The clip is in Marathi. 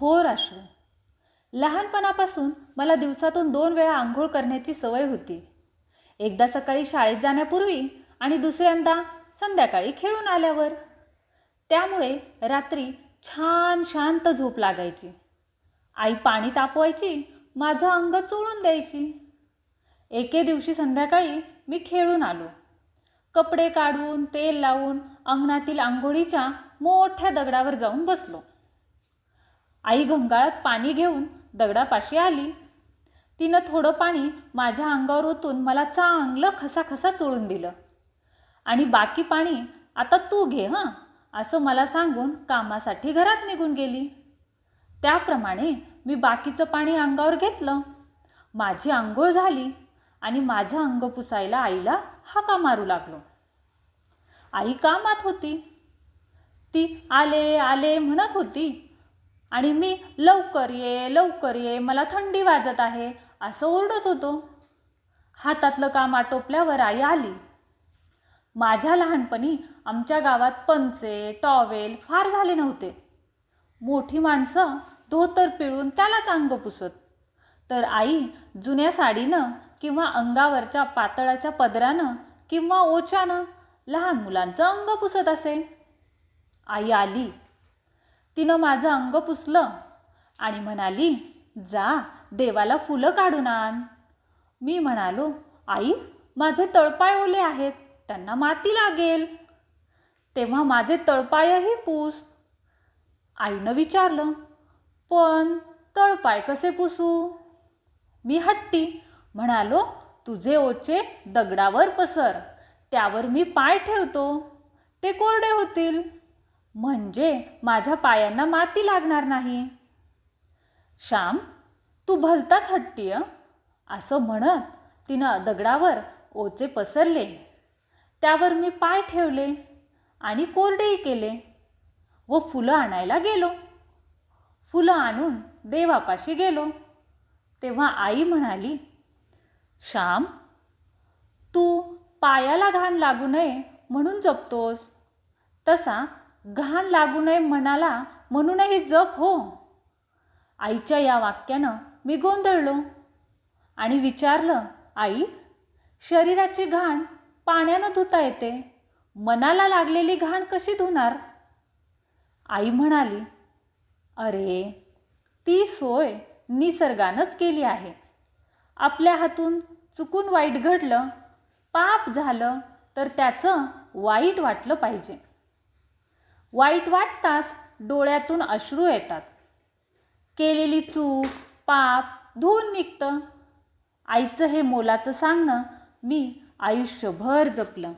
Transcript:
थोर अश्रू. लहानपणापासून मला दिवसातून दोन वेळा आंघोळ करण्याची सवय होती. एकदा सकाळी शाळेत जाण्यापूर्वी आणि दुसऱ्यांदा संध्याकाळी खेळून आल्यावर. त्यामुळे रात्री छान शांत झोप लागायची. आई पाणी तापवायची माझं अंग चोळून द्यायची. एके दिवशी संध्याकाळी मी खेळून आलो. कपडे काढून तेल लावून अंगणातील आंघोळीच्या मोठ्या दगडावर जाऊन बसलो. आई घंगाळात पाणी घेऊन दगडापाशी आली. तिनं थोडं पाणी माझ्या अंगावर ओतून मला चांगलं खसाखसा चोळून दिलं. आणि बाकी पाणी आता तू घे हां असं मला सांगून कामासाठी घरात निघून गेली. त्याप्रमाणे मी बाकीचं पाणी अंगावर घेतलं. माझी आंघोळ झाली आणि माझं अंग पुसायला आईला हाका मारू लागलो. आई कामात होती. ती आले आले म्हणत होती. आणि मी लवकर ये लवकर ये मला थंडी वाजत आहे असं ओरडत होतो. हातातलं काम आटोपल्यावर आई आली. माझ्या लहानपणी आमच्या गावात पंचे टॉवेल फार झाले नव्हते. मोठी माणसं धोतर पिळून त्यालाच अंग पुसत. तर आई जुन्या साडीनं किंवा अंगावरच्या पातळाच्या पदरानं किंवा ओच्यानं लहान मुलांचं अंग पुसत असे. आई आली. तिनं माझं अंग पुसलं आणि म्हणाली जा देवाला फुलं काढून आण. मी म्हणालो आई माझे तळपाय ओले आहेत त्यांना माती लागेल. तेव्हा माझे तळपायही पूस. आईनं विचारलं पण तळपाय कसे पुसू? मी हट्टी म्हणालो तुझे ओचे दगडावर पसर त्यावर मी पाय ठेवतो ते कोरडे होतील. म्हणजे माझ्या पायांना माती लागणार नाही. श्याम तू भलताच हट्टी असं म्हणत तिनं दगडावर ओचे पसरले. त्यावर मी पाय ठेवले आणि कोरडेही केले व फुलं आणायला गेलो. फुलं आणून देवापाशी गेलो. तेव्हा आई म्हणाली श्याम तू पायाला घाण लागू नये म्हणून जपतोस. तसा घाण लागू नये म्हणाला म्हणूनही जप हो. आईच्या या वाक्यानं मी गोंधळलो आणि विचारलं आई शरीराची घाण पाण्यानं धुता येते. मनाला लागलेली घाण कशी धुणार? आई म्हणाली अरे ती सोय निसर्गानंच केली आहे. आपल्या हातून चुकून वाईट घडलं पाप झालं तर त्याचं वाईट वाटलं पाहिजे. वाईट वाटताच डोळ्यातून अश्रू येतात. केलेली चूक पाप धुवून निघतं. आईचं हे मोलाचं सांगणं मी आयुष्यभर जपलं.